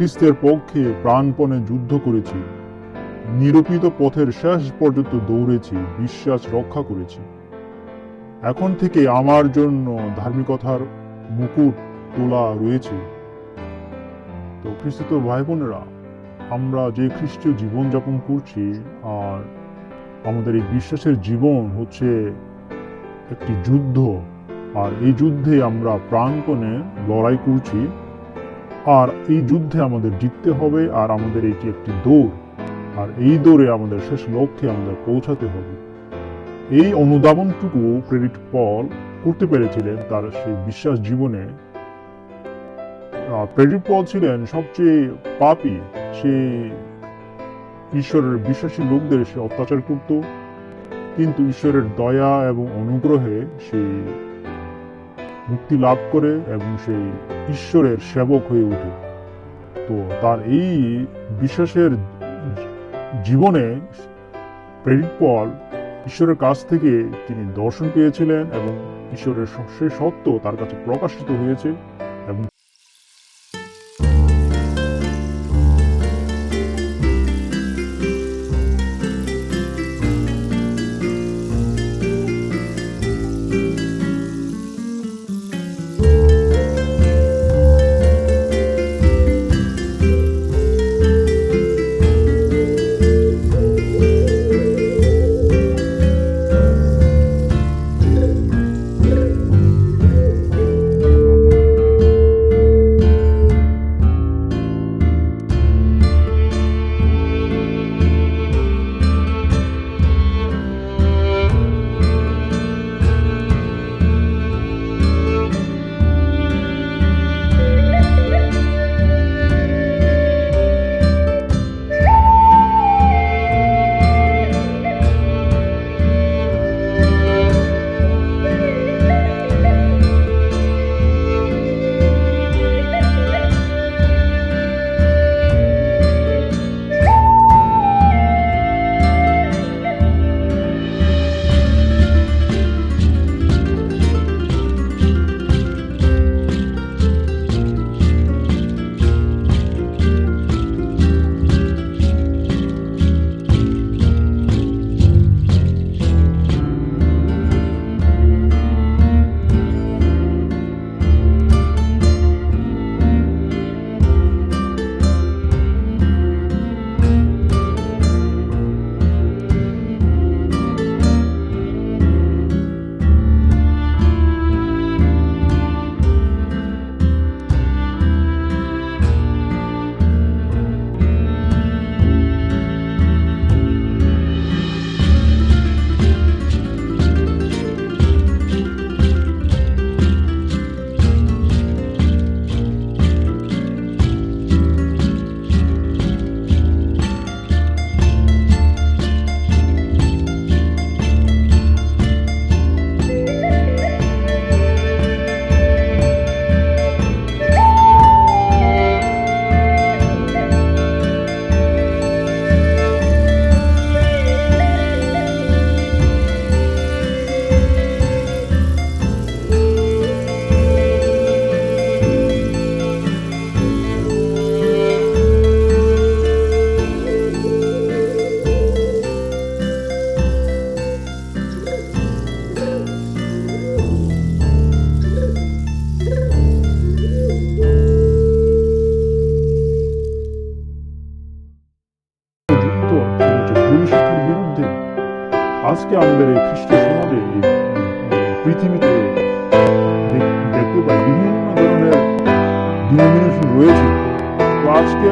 খ্রিস্টের পক্ষে প্রাণপণে যুদ্ধ করেছি। নিরূপিত পথের শেষ পর্যন্ত দৌড়েছি, বিশ্বাস রক্ষা করেছি। এখন থেকে আমার জন্য ধার্মিকতার মুকুট তোলা রয়েছে। তো খ্রিস্টিত ভাই বোনেরা আমরা যে খ্রিস্টীয় জীবনযাপন করছি, আর আমাদের এই বিশ্বাসের জীবন হচ্ছে একটি যুদ্ধ, আর এই যুদ্ধে আমরা প্রাণপণে লড়াই করছি। আর এই যুদ্ধে আমাদের জিততে হবে আর আমাদের এটি একটি দৌড়। আর এই দৌড়ে আমাদের শেষ লক্ষ্যে আমাদের পৌঁছাতে হবে। এই অনুধাবনটুকু প্রেরিত পল করতে পেরেছিলেন তার সেই বিশ্বাস জীবনে। প্রেরিত পল ছিলেন সবচেয়ে পাপি, সে ঈশ্বরের বিশ্বাসী লোকদের সে অত্যাচার করত। কিন্তু ঈশ্বরের দয়া এবং অনুগ্রহে সে মুক্তি লাভ করে এবং সেই ঈশ্বরের সেবক হয়ে ওঠে। তো তার এই বিশ্বাসের জীবনে প্রেরিত পল ঈশ্বরের কাছ থেকে তিনি দর্শন পেয়েছিলেন এবং ঈশ্বরের সে সত্য তার কাছে প্রকাশিত হয়েছে এবং আজকে আমাদের এই খ্রিস্টীয় সমাজে পৃথিবীতে দেখ- দেখতে পাই বিভিন্ন ধরনের ডিনোমিনেশন রয়েছে তো আজকে